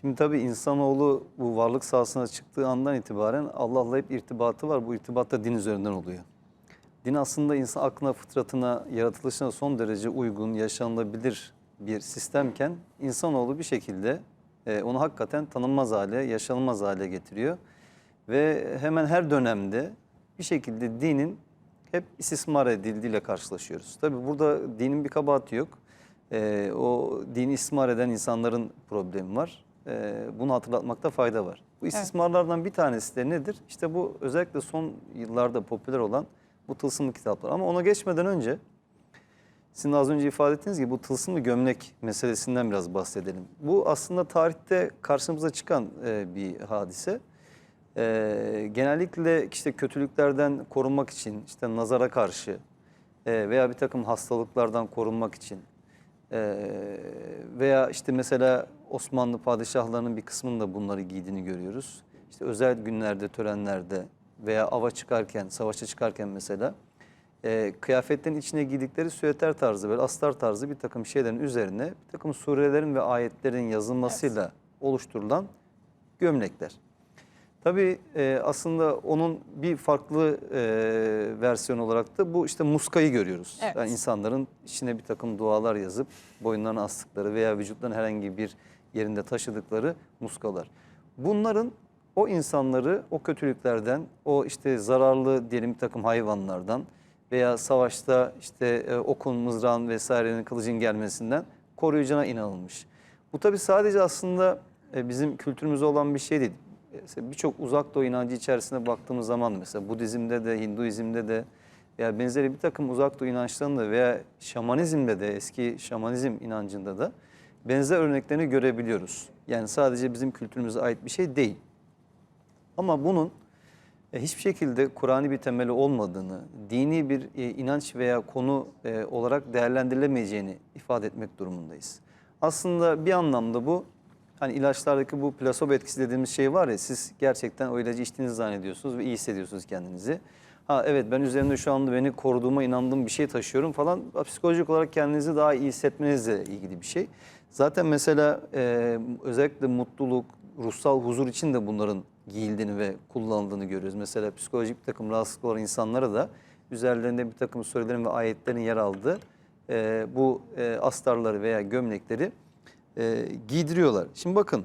Şimdi tabii insanoğlu bu varlık sahasına çıktığı andan itibaren Allah'la hep irtibatı var. Bu irtibat da din üzerinden oluyor. Din aslında insan aklına, fıtratına, yaratılışına son derece uygun, yaşanılabilir bir sistemken insanoğlu bir şekilde e, onu hakikaten tanınmaz hale, yaşanılmaz hale getiriyor. Ve hemen her dönemde bir şekilde dinin hep istismar edildiğiyle karşılaşıyoruz. Tabii burada dinin bir kabahati yok. E, o dini istismar eden insanların problemi var. E, bunu hatırlatmakta fayda var. Bu istismarlardan bir tanesi de nedir? İşte bu özellikle son yıllarda popüler olan bu tılsımlı kitaplar. Ama ona geçmeden önce sizin az önce ifade ettiğiniz gibi bu tılsımlı gömlek meselesinden biraz bahsedelim. Bu aslında tarihte karşımıza çıkan e, bir hadise. E, genellikle işte kötülüklerden korunmak için, işte nazara karşı e, veya bir takım hastalıklardan korunmak için e, veya işte mesela Osmanlı padişahlarının bir kısmında bunları giydiğini görüyoruz. İşte özel günlerde, törenlerde veya ava çıkarken, savaşa çıkarken mesela e, kıyafetlerin içine giydikleri süeter tarzı, böyle astar tarzı bir takım şeylerin üzerine bir takım surelerin ve ayetlerin yazılmasıyla oluşturulan gömlekler. Tabii e, aslında onun bir farklı e, versiyon olarak da bu işte muskayı görüyoruz. Evet. Yani insanların içine bir takım dualar yazıp boyunlarına astıkları veya vücutlarının herhangi bir yerinde taşıdıkları muskalar. Bunların o insanları o kötülüklerden, o işte zararlı diyelim bir takım hayvanlardan veya savaşta işte e, okun, mızrağın vesairenin kılıcın gelmesinden koruyucuna inanılmış. Bu tabii sadece aslında e, bizim kültürümüzde olan bir şey değil. Birçok uzak doğu inancı içerisine baktığımız zaman mesela Budizm'de de, Hinduizm'de de veya benzeri bir takım uzak doğu inançlarında veya şamanizmde de eski şamanizm inancında da benzer örneklerini görebiliyoruz. Yani sadece bizim kültürümüze ait bir şey değil. Ama bunun e, hiçbir şekilde Kur'an'i bir temeli olmadığını, dini bir e, inanç veya konu e, olarak değerlendirilemeyeceğini ifade etmek durumundayız. Aslında bir anlamda bu hani ilaçlardaki bu plasebo etkisi dediğimiz şey var ya siz gerçekten o ilacı içtiğinizi zannediyorsunuz ve iyi hissediyorsunuz kendinizi. Ha evet ben üzerimde şu anda beni koruduğuma inandığım bir şey taşıyorum falan. Psikolojik olarak kendinizi daha iyi hissetmenizle ilgili bir şey. Zaten mesela e, özellikle mutluluk, ruhsal huzur için de bunların giyildiğini ve kullanıldığını görüyoruz. Mesela psikolojik bir takım rahatsızlık olan insanlara da üzerlerinde bir takım surelerin ve ayetlerin yer aldığı e, bu e, astarları veya gömlekleri e, giydiriyorlar. Şimdi bakın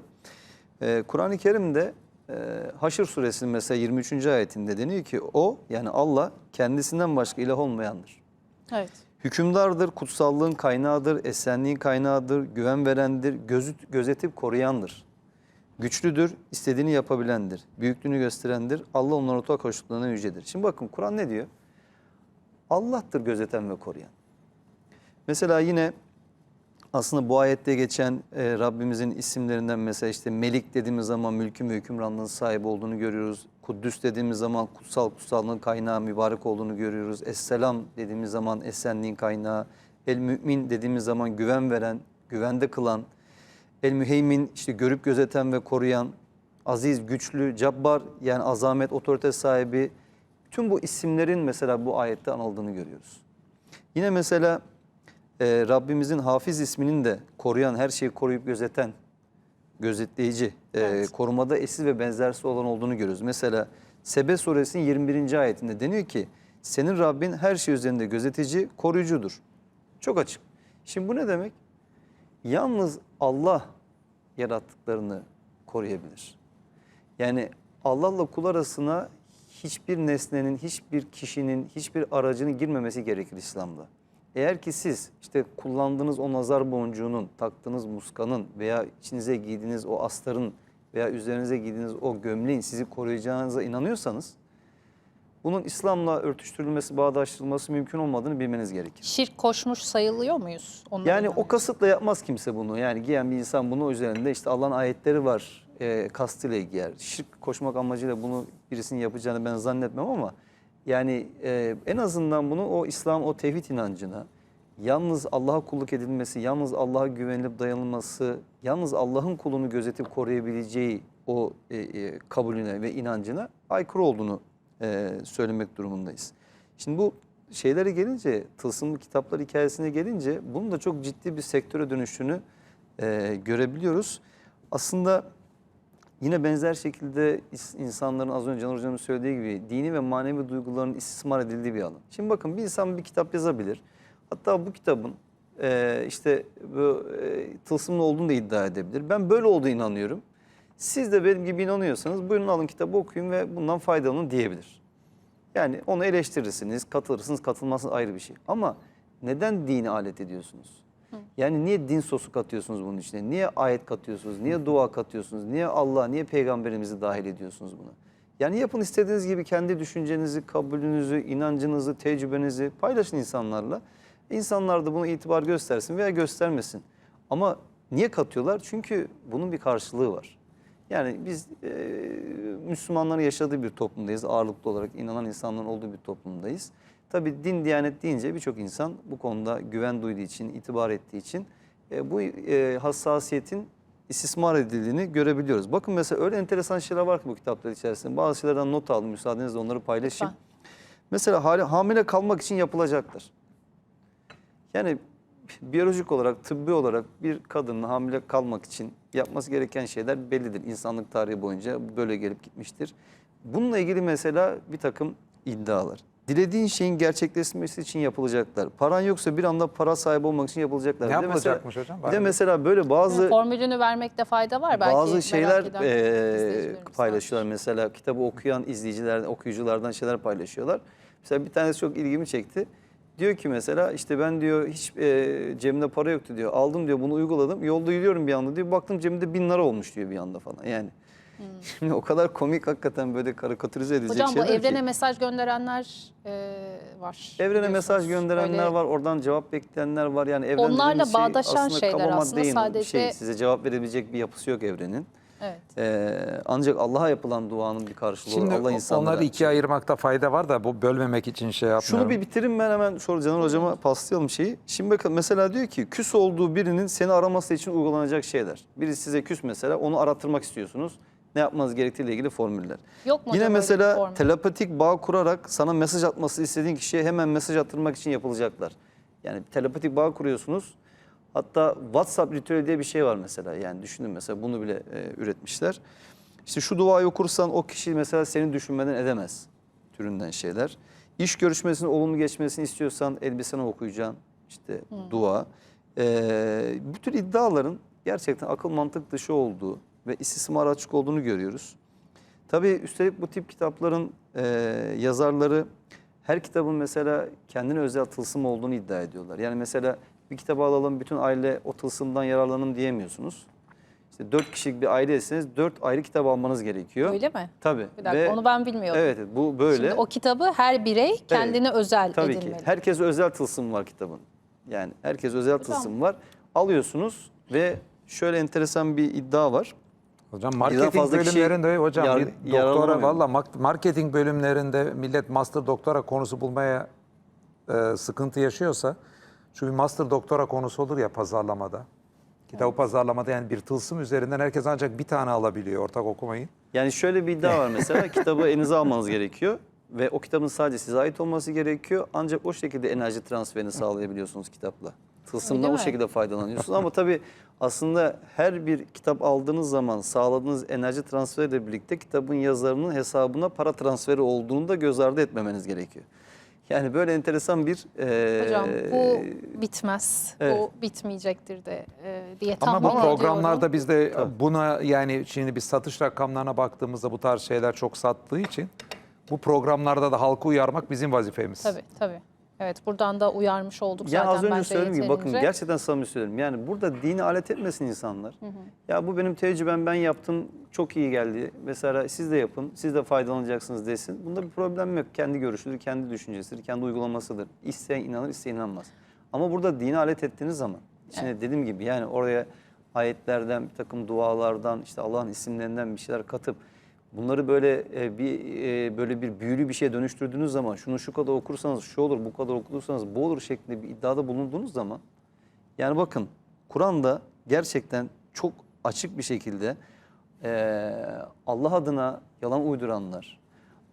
e, Kur'an-ı Kerim'de e, Haşr suresinin mesela 23. ayetinde deniyor ki o yani Allah kendisinden başka ilah olmayandır. Evet. Hükümdardır, kutsallığın kaynağıdır, esenliğin kaynağıdır, güven verendir, gözüt, gözetip koruyandır. Güçlüdür, istediğini yapabilendir, büyüklüğünü gösterendir. Allah onların ortak koştuklarına yücedir. Şimdi bakın Kur'an ne diyor? Allah'tır gözeten ve koruyan. Mesela yine aslında bu ayette geçen e, Rabbimizin isimlerinden mesela işte Melik dediğimiz zaman mülkün ve hükümranlığın sahibi olduğunu görüyoruz. Kuddüs dediğimiz zaman kutsal kutsallığın kaynağı mübarek olduğunu görüyoruz. Esselam dediğimiz zaman esenliğin kaynağı. El mümin dediğimiz zaman güven veren, güvende kılan. El müheymin işte görüp gözeten ve koruyan. Aziz, güçlü, cabbar yani azamet, otorite sahibi. Tüm bu isimlerin mesela bu ayette anıldığını görüyoruz. Yine mesela e, Rabbimizin Hafiz isminin de koruyan, her şeyi koruyup gözeten, gözetleyici, e, Evet. korumada eşsiz ve benzersiz olan olduğunu görüyoruz. Mesela Sebe suresinin 21. ayetinde deniyor ki, senin Rabbin her şey üzerinde gözetici, koruyucudur. Çok açık. Şimdi bu ne demek? Yalnız Allah yarattıklarını koruyabilir. Yani Allah'la kul arasına hiçbir nesnenin, hiçbir kişinin, hiçbir aracının girmemesi gerekir İslam'da. Eğer ki siz işte kullandığınız o nazar boncuğunun, taktığınız muskanın veya içinize giydiğiniz o astarın veya üzerinize giydiğiniz o gömleğin sizi koruyacağınıza inanıyorsanız bunun İslam'la örtüştürülmesi, bağdaştırılması mümkün olmadığını bilmeniz gerekir. Şirk koşmuş sayılıyor muyuz? Onlara Yani o kasıtla yapmaz kimse bunu. Yani giyen bir insan bunu üzerinde işte Allah'ın ayetleri var e, kastıyla giyer. Şirk koşmak amacıyla bunu birisinin yapacağını ben zannetmem ama yani e, en azından bunu o İslam, o tevhid inancına yalnız Allah'a kulluk edilmesi, yalnız Allah'a güvenilip dayanılması, yalnız Allah'ın kulunu gözetip koruyabileceği o e, e, kabulüne ve inancına aykırı olduğunu e, söylemek durumundayız. Şimdi bu şeylere gelince, tılsımlı kitaplar hikayesine gelince bunun da çok ciddi bir sektöre dönüştüğünü e, görebiliyoruz. Aslında yine benzer şekilde insanların az önce Caner Hocam'ın söylediği gibi dini ve manevi duyguların istismar edildiği bir alan. Şimdi bakın bir insan bir kitap yazabilir. Hatta bu kitabın e, işte bu e, tılsımlı olduğunu da iddia edebilir. Ben böyle olduğunu inanıyorum. Siz de benim gibi inanıyorsanız buyurun alın kitabı okuyun ve bundan faydalanın diyebilir. Yani onu eleştirirsiniz, katılırsınız, katılmazsınız ayrı bir şey. Ama neden dini alet ediyorsunuz? Yani niye din sosu katıyorsunuz bunun içine? Niye ayet katıyorsunuz? Niye dua katıyorsunuz? Niye Allah, niye peygamberimizi dahil ediyorsunuz buna? Yani yapın istediğiniz gibi kendi düşüncenizi, kabulünüzü, inancınızı, tecrübenizi paylaşın insanlarla. İnsanlar da buna itibar göstersin veya göstermesin. Ama niye katıyorlar? Çünkü bunun bir karşılığı var. Yani biz e, Müslümanların yaşadığı bir toplumdayız. Ağırlıklı olarak inanan insanların olduğu bir toplumdayız. Tabii din, diyanet deyince birçok insan bu konuda güven duyduğu için, itibar ettiği için e, bu e, hassasiyetin istismar edildiğini görebiliyoruz. Bakın mesela öyle enteresan şeyler var ki bu kitaplar içerisinde. Bazı şeylerden not aldım. Müsaadenizle onları paylaşayım. Lütfen. Mesela hali- hamile kalmak için yapılacaklar. Yani biyolojik olarak, tıbbi olarak bir kadının hamile kalmak için yapması gereken şeyler bellidir. İnsanlık tarihi boyunca böyle gelip gitmiştir. Bununla ilgili mesela bir takım iddialar. Dilediğin şeyin gerçekleşmesi için yapılacaklar. Paran yoksa bir anda para sahibi olmak için yapılacaklar. Ne Bir de mesela- yapılacakmış hocam? Bir de mesela böyle bazı Formülünü vermekte fayda var belki. bazı şeyler izleyicilerimiz paylaşıyorlar. Mesela kitabı okuyan izleyiciler, okuyuculardan şeyler paylaşıyorlar. Mesela bir tanesi çok ilgimi çekti. Diyor ki mesela işte ben diyor hiç eee, cebimde para yoktu diyor. Aldım diyor bunu uyguladım. Yolda yürüyorum bir anda diyor. Baktım cebimde bin lira olmuş diyor bir anda falan. Yani şimdi o kadar komik hakikaten böyle karikatürize edilecek Hmm. Hocam bu şeyler evrene ki. mesaj gönderenler e, var. Evrene mesaj gönderenler Böyle var, oradan cevap bekleyenler var. Yani evren Onlarla şey bağdaşan aslında şeyler aslında yayını. sadece- şey, size cevap verebilecek bir yapısı yok evrenin. Evet. Ee, ancak Allah'a yapılan duanın bir karşılığı olur. Şimdi Allah insanlara... onları ikiye ayırmakta fayda var da bu bölmemek için şey yapmıyorum. Şunu bir bitirin ben hemen sonra Caner Hocama paslayalım şeyi. Şimdi bakın mesela diyor ki küs olduğu birinin seni araması için uygulanacak şeyler. Biri size küs mesela onu arattırmak istiyorsunuz. Ne yapmanız gerektiğiyle ilgili formüller. Yok mu Yine hocam öyle bir mesela formül? telepatik bağ kurarak sana mesaj atması istediğin kişiye hemen mesaj attırmak için yapılacaklar. Yani telepatik bağ kuruyorsunuz. Hatta WhatsApp ritüeli diye bir şey var mesela. Yani düşünün mesela bunu bile e, üretmişler. İşte şu duayı okursan o kişi mesela seni düşünmeden edemez türünden şeyler. İş görüşmesinin olumlu geçmesini istiyorsan elbisene okuyacaksın işte dua. Ee, bu tür iddiaların gerçekten akıl mantık dışı olduğu ve istismara açık olduğunu görüyoruz. Tabii üstelik bu tip kitapların e, yazarları her kitabın mesela kendine özel tılsım olduğunu iddia ediyorlar. Yani mesela bir kitabı alalım bütün aile o tılsımdan yararlanın diyemiyorsunuz. İşte dört kişilik bir aileyseniz dört ayrı kitap almanız gerekiyor. Öyle mi? Tabii. Bir dakika onu ben bilmiyordum. Evet evet, bu böyle. Şimdi o kitabı her birey kendine özel Tabii edinmeli. ki. Herkes özel tılsım var kitabın. Yani herkes özel tılsım var. Alıyorsunuz ve şöyle enteresan bir iddia var. Hocam marketing fazla kişi bölümlerinde hocam yar- doktora valla marketing bölümlerinde millet master doktora konusu bulmaya e, sıkıntı yaşıyorsa şu bir master doktora konusu olur ya pazarlamada. Kitabı pazarlamada yani bir tılsım üzerinden herkes ancak bir tane alabiliyor ortak okumayı. Yani şöyle bir iddia var mesela kitabı elinize almanız gerekiyor ve o kitabın sadece size ait olması gerekiyor. Ancak o şekilde enerji transferini sağlayabiliyorsunuz kitapla. Tılsımdan o şekilde faydalanıyorsunuz ama tabii aslında her bir kitap aldığınız zaman sağladığınız enerji transferiyle birlikte kitabın yazarının hesabına para transferi olduğunu da göz ardı etmemeniz gerekiyor. Yani böyle enteresan bir... eee, Hocam bu bitmez. evet. Bu bitmeyecektir de e, diye Ama tahmin bu ediyorum. programlarda biz de buna yani şimdi biz satış rakamlarına baktığımızda bu tarz şeyler çok sattığı için bu programlarda da halkı uyarmak bizim vazifemiz. Tabii tabii. Evet buradan da uyarmış olduk Ya zaten az önce söylediğim gibi bakın gerçekten samimi söylüyorum. Yani burada dini alet etmesin insanlar. Ya bu benim tecrübem ben yaptım çok iyi geldi. Mesela siz de yapın siz de faydalanacaksınız desin. Bunda bir problem yok. Kendi görüşüdür, kendi düşüncesidir, kendi uygulamasıdır. İsteyen inanır, isteyen inanmaz. Ama burada dini alet ettiğiniz zaman içine dediğim gibi yani oraya ayetlerden, bir takım dualardan, işte Allah'ın isimlerinden bir şeyler katıp bunları böyle e, bir e, böyle bir büyülü bir şeye dönüştürdüğünüz zaman şunu şu kadar okursanız şu olur, bu kadar okursanız bu olur şeklinde bir iddiada bulunduğunuz zaman yani bakın Kur'an'da gerçekten çok açık bir şekilde e, Allah adına yalan uyduranlar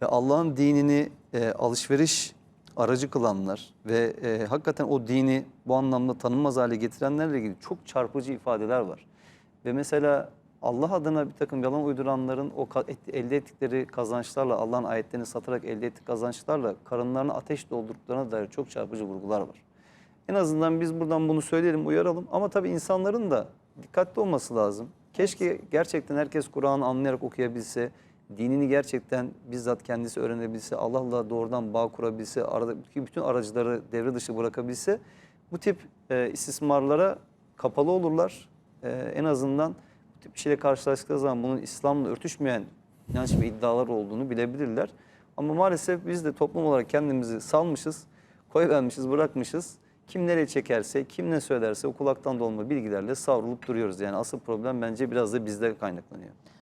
ve Allah'ın dinini e, alışveriş aracı kılanlar ve e, hakikaten o dini bu anlamda tanınmaz hale getirenlerle ilgili çok çarpıcı ifadeler var. Ve mesela Allah adına bir takım yalan uyduranların o elde ettikleri kazançlarla, Allah'ın ayetlerini satarak elde ettikleri kazançlarla karınlarına ateş doldurduklarına dair çok çarpıcı vurgular var. En azından biz buradan bunu söyleyelim, uyaralım. Ama tabii insanların da dikkatli olması lazım. Keşke gerçekten herkes Kur'an'ı anlayarak okuyabilse, dinini gerçekten bizzat kendisi öğrenebilse, Allah'la doğrudan bağ kurabilse, aradaki bütün aracıları devre dışı bırakabilse bu tip e, istismarlara kapalı olurlar. E, en azından bir şeyle karşılaştıkları zaman bunun İslam'la örtüşmeyen inanç ve iddialar olduğunu bilebilirler. Ama maalesef biz de toplum olarak kendimizi salmışız, koyvermişiz, bırakmışız. Kim nereye çekerse, kim ne söylerse o kulaktan dolma bilgilerle savrulup duruyoruz. Yani asıl problem bence biraz da bizde kaynaklanıyor.